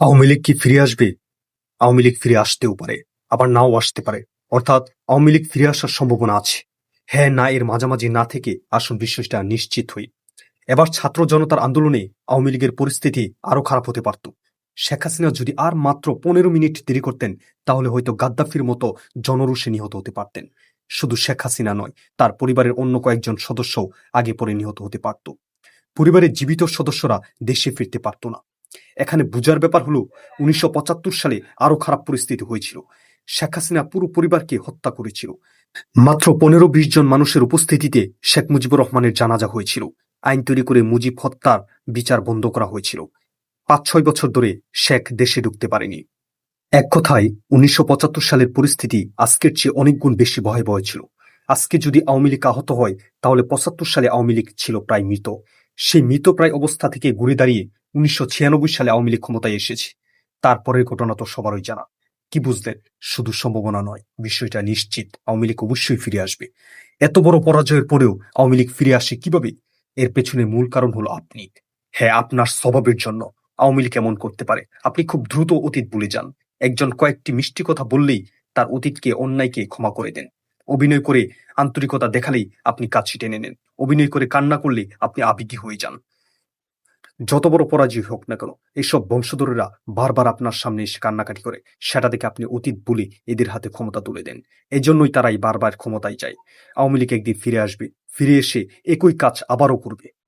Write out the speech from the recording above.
আওয়ামী লীগ কি ফিরে আসবে? আওয়ামী লীগ ফিরে আসতেও পারে, আবার নাও আসতে পারে। অর্থাৎ আওয়ামী লীগ ফিরে আসার সম্ভাবনা আছে। হ্যাঁ না, এর মাঝামাঝি না থেকে আসুন বিষয়টা নিশ্চিত হই। এবার ছাত্র জনতার আন্দোলনে আওয়ামী লীগের পরিস্থিতি আরও খারাপ হতে পারত। শেখ হাসিনা যদি আর মাত্র পনেরো মিনিট দেরি করতেন, তাহলে হয়তো গাদ্দাফির মতো জনরুষে নিহত হতে পারতেন। শুধু শেখ হাসিনা নয়, তার পরিবারের অন্য কয়েকজন সদস্যও আগে পরে নিহত হতে পারত। পরিবারের জীবিত সদস্যরা দেশে ফিরতে পারত না। এখানে বুঝার ব্যাপার হলো, উনিশশো সালে আরও খারাপ পরিস্থিতি হয়েছিল। শেখ হাসিনা পুরো পরিবারকে হত্যা করেছিল। মাত্র পনেরো বিশ জন মানুষের উপস্থিতিতে শেখ মুজিবুর রহমানের জানাজা হয়েছিল। আইন তৈরি করে মুজিব হত্যার বিচার বন্ধ করা হয়েছিল। পাঁচ ছয় বছর ধরে শেখ দেশে ঢুকতে পারেনি। এক কথায়, উনিশশো পঁচাত্তর সালের পরিস্থিতি আজকের চেয়ে অনেক গুণ বেশি ভয়াবহ ছিল। আজকে যদি আওয়ামী লীগ আহত হয়, তাহলে পঁচাত্তর সালে আওয়ামী লীগ ছিল প্রায় মৃত। সেই মৃতপ্রায় অবস্থা থেকে ঘুরে দাঁড়িয়ে উনিশশো ছিয়ানব্বই সালে আওয়ামী লীগ ক্ষমতায় এসেছে। তারপরের ঘটনা তো সবারই জানা। কি বুঝলেন? শুধু সম্ভাবনা নয়, বিষয়টা নিশ্চিত আওয়ামী লীগ অবশ্যই ফিরে আসবে। এত বড় পরাজয়ের পরেও আওয়ামী লীগ ফিরে আসে কীভাবে? এর পেছনে মূল কারণ হলো আপনি। হ্যাঁ আপনার স্বভাবের জন্য আওয়ামী লীগ এমন করতে পারে। আপনি খুব দ্রুত অতীত ভুলে যান। একজন কয়েকটি মিষ্টি কথা বললেই তার অতীতকে, অন্যায়কে ক্ষমা করে দেন। অভিনয় করে আন্তরিকতা দেখালেই আপনি কাছে টেনে নেন। অভিনয় করে কান্না করলে আপনি আবেগী হয়ে যান। যত বড় পরাজয় হোক না কেন এইসব বংশধরেরা বারবার আপনার সামনে এসে কান্নাকাটি করে। সেটা দেখে আপনি অতীত বলে এদের হাতে ক্ষমতা তুলে দেন। এজন্যই তারাই বারবার ক্ষমতায় যায়। আওয়ামী লীগ একদিন ফিরে আসবে। ফিরে এসে একই কাজ আবারও করবে।